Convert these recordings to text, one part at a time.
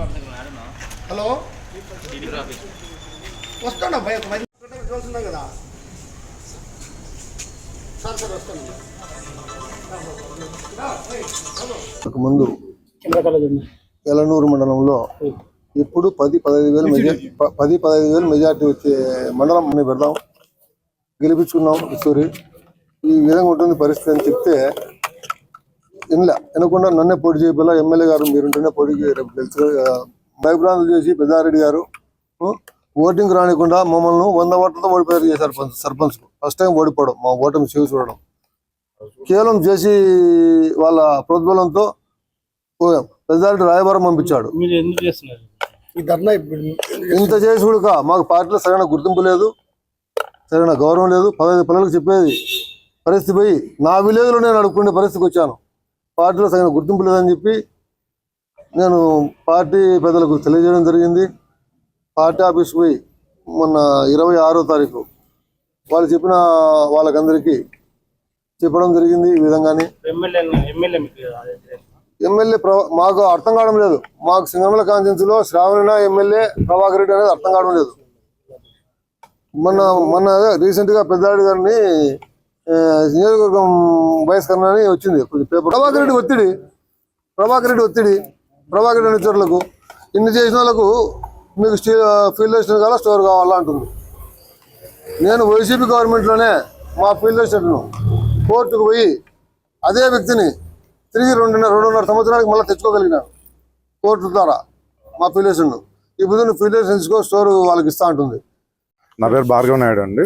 Hello వస్తాను భయ ఒక చూస్తున్నాం కదా. సార్ సార్ వస్తాను. ముందు ఎలనూరు మండలంలో ఇప్పుడు పది పదహైదు వేలు మెజార్టీ పది పదహైదు వేలు మెజార్టీ వచ్చే మండలం మనం పెడదాం. గెలిపించుకున్నాం ఈసారి ఈ విధంగా ఉంటుంది పరిస్థితి అని చెప్తే వినలే వినకుండా నన్నే పోటీ చేయబోలా ఎమ్మెల్యే గారు మీరుంటేనే రేపు గెలిచారు భయభ్రాంతులు చేసి పెద్దారెడ్డి గారు ఓటింగ్ రానికుండా మమ్మల్ని వంద ఓట్లతో ఓడిపోయారు సర్పంచ్ సర్పంచ్ ఫస్ట్ టైం ఓడిపోవడం మా ఓటమి చేసి చూడడం. కేవలం చేసి వాళ్ళ ప్రోద్బలంతో పోయాం పెద్దారెడ్డి రాయబారం పంపించాడు. మీరు ఎందుకు చేస్తున్నారు? ఈ ధర్నా ఇప్పుడు ఇంత చేసి కూడా మాకు పార్టీలో సరైన గుర్తింపు లేదు సరైన గౌరవం లేదు. పదహైదు పిల్లలకు చెప్పేది పరిస్థితి పోయి నా విలేజ్లో నేను అడుక్కునే పరిస్థితికి వచ్చాను. పార్టీలో సరైన గుర్తింపు లేదని చెప్పి నేను పార్టీ పెద్దలకు తెలియజేయడం జరిగింది. పార్టీ ఆఫీస్కి పోయి మొన్న ఇరవై ఆరో తారీఖు వాళ్ళు చెప్పిన వాళ్ళకందరికీ చెప్పడం జరిగింది ఈ విధంగానే. ఎమ్మెల్యే మీకు అర్థం కావడం లేదు. మాకు సింగమల కాన్స్టిట్యూన్సీ లో శ్రావణ ఎమ్మెల్యే ప్రభాకర్ రెడ్డి అనేది అర్థం కావడం లేదు. మొన్న మొన్న రీసెంట్గా పెద్దారెడ్డి గారిని నియోజకవర్గం బహిష్కరణ అని వచ్చింది. కొంచెం పేపర్ ప్రభాకర్ రెడ్డి ఒత్తిడి. ప్రభాకర్ రెడ్డి ఒత్తిడి. ప్రభాకర్ రెడ్డి అనుచరులకు ఇన్ని చేసిన వాళ్ళకు మీకు స్టీ ఫీల్డ్ స్టేషన్ కావాలా స్టోర్ కావాలా అంటుంది. నేను వైసీపీ గవర్నమెంట్లోనే మా ఫీల్డ్ స్టేషన్ను కోర్టుకు పోయి అదే వ్యక్తిని తిరిగి రెండున్నర రెండున్నర సంవత్సరానికి మళ్ళీ తెచ్చుకోగలిగినాను కోర్టు ద్వారా మా ఫిలేషన్ ఇప్పుడు నువ్వు ఫిలేషన్ ఇచ్చుకో స్టోర్ వాళ్ళకి ఇస్తా ఉంటుంది నా పేరు భార్గవ నాయుడు అండి.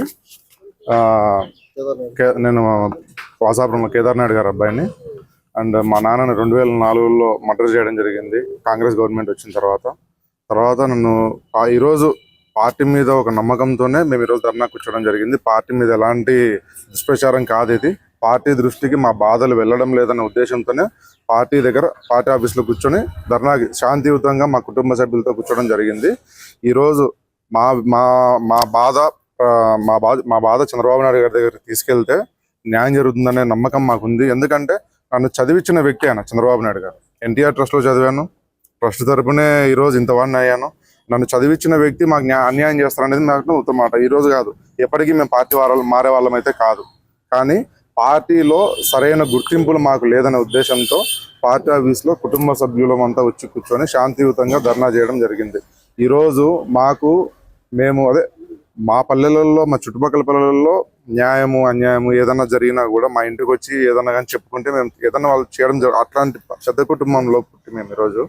నేను వాసాపురంలో కేదార్నాథ్ గారు అబ్బాయిని. అండ్ మా నాన్నని రెండు వేల నాలుగులో మర్డర్ చేయడం జరిగింది. కాంగ్రెస్ గవర్నమెంట్ వచ్చిన తర్వాత. తర్వాత నన్ను ఆ- ఈరోజు పార్టీ మీద ఒక నమ్మకంతోనే మేము ఈరోజు ధర్నా కూర్చోవడం జరిగింది. పార్టీ మీద ఎలాంటి దుష్ప్రచారం కాదు ఇది. పార్టీ దృష్టికి మా బాధలు వెళ్ళడం లేదన్న ఉద్దేశంతోనే పార్టీ దగ్గర పార్టీ ఆఫీస్లో కూర్చొని ధర్నాకి శాంతియుతంగా మా కుటుంబ సభ్యులతో కూర్చోవడం జరిగింది. ఈరోజు మా మా మా బాధ మా బాధ మా బాధ చంద్రబాబు నాయుడు గారి దగ్గర తీసుకెళ్తే న్యాయం జరుగుతుందనే నమ్మకం మాకుంది. ఎందుకంటే నన్ను చదివించిన వ్యక్తి ఆయన చంద్రబాబు నాయుడు గారు. ఎన్టీఆర్ ట్రస్ట్లో చదివాను. ట్రస్ట్ తరపునే ఈరోజు ఇంతవాడిని అయ్యాను. నన్ను చదివించిన వ్యక్తి మాకు అన్యాయం చేస్తారనేది నాకు ఉత్తమ మాట. కాదు. ఎప్పటికీ మేము పార్టీ వారాలు మారే వాళ్ళం అయితే కాదు. కానీ పార్టీలో సరైన గుర్తింపులు మాకు లేదనే ఉద్దేశంతో పార్టీ ఆఫీస్లో కుటుంబ సభ్యులం అంతా వచ్చి కూర్చొని శాంతియుతంగా ధర్నా చేయడం జరిగింది. ఈరోజు మాకు మేము అదే మా పల్లెలలో మా చుట్టుపక్కల పల్లెలలో న్యాయము అన్యాయము ఏదైనా జరిగినా కూడా మా ఇంటికి వచ్చి ఏదైనా కానీ చెప్పుకుంటే మేము ఏదైనా వాళ్ళు చేయడం అట్లాంటి పెద్ద కుటుంబంలో పుట్టి మేము ఈరోజు.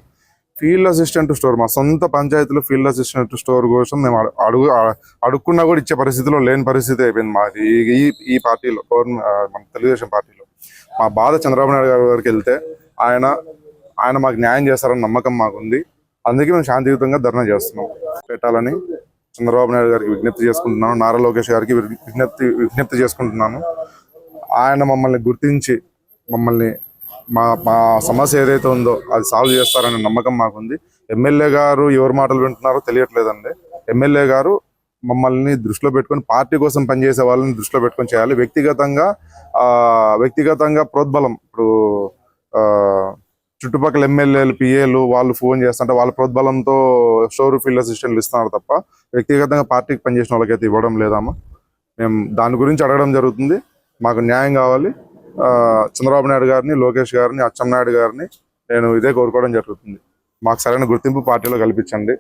ఫీల్డ్ అసిస్టెంట్ స్టోర్ మా సొంత పంచాయతీలో ఫీల్డ్ అసిస్టెంట్ స్టోర్ కోసం మేము అడుగు అడుక్కున్నా కూడా ఇచ్చే పరిస్థితిలో లేని పరిస్థితి అయిపోయింది మాది. ఈ- ఈ ఈ పార్టీలో గవర్నమెంట్ మన తెలుగుదేశం పార్టీలో. మా బాధ చంద్రబాబు నాయుడు గారి దగ్గరికి వెళ్తే ఆయన ఆయన మాకు న్యాయం చేస్తారని నమ్మకం మాకుంది. అందుకే మేము శాంతియుతంగా ధర్నా చేస్తున్నాం. పెట్టాలని చంద్రబాబు నాయుడు గారికి విజ్ఞప్తి చేసుకుంటున్నాను. నారా లోకేష్ గారికి విజ్ఞప్తి విజ్ఞప్తి చేసుకుంటున్నాను. ఆయన మమ్మల్ని గుర్తించి మమ్మల్ని మా మా సమస్య ఏదైతే ఉందో అది సాల్వ్ చేస్తారనే నమ్మకం మాకుంది. ఎమ్మెల్యే గారు ఎవరి మాటలు వింటున్నారో తెలియట్లేదండి. ఎమ్మెల్యే గారు మమ్మల్ని దృష్టిలో పెట్టుకొని పార్టీ కోసం పనిచేసే వాళ్ళని దృష్టిలో పెట్టుకొని చేయాలి. వ్యక్తిగతంగా వ్యక్తిగతంగా ప్రోద్బలం. ఇప్పుడు చుట్టుపక్కల ఎమ్మెల్యేలు పిఏలు వాళ్ళు ఫోన్ చేస్తుంటే వాళ్ళ ప్రోద్బలంతో షోరూ ఫీల్డ్ అసిస్టెంట్లు ఇస్తున్నారు తప్ప వ్యక్తిగతంగా పార్టీకి పనిచేసిన వాళ్ళకైతే ఇవ్వడం లేదమ్మా మేము దాని గురించి అడగడం జరుగుతుంది. మాకు న్యాయం కావాలి. చంద్రబాబు నాయుడు గారిని లోకేష్ గారిని అచ్చెన్నాయుడు గారిని నేను ఇదే కోరుకోవడం జరుగుతుంది. మాకు సరైన గుర్తింపు పార్టీలో కల్పించండి.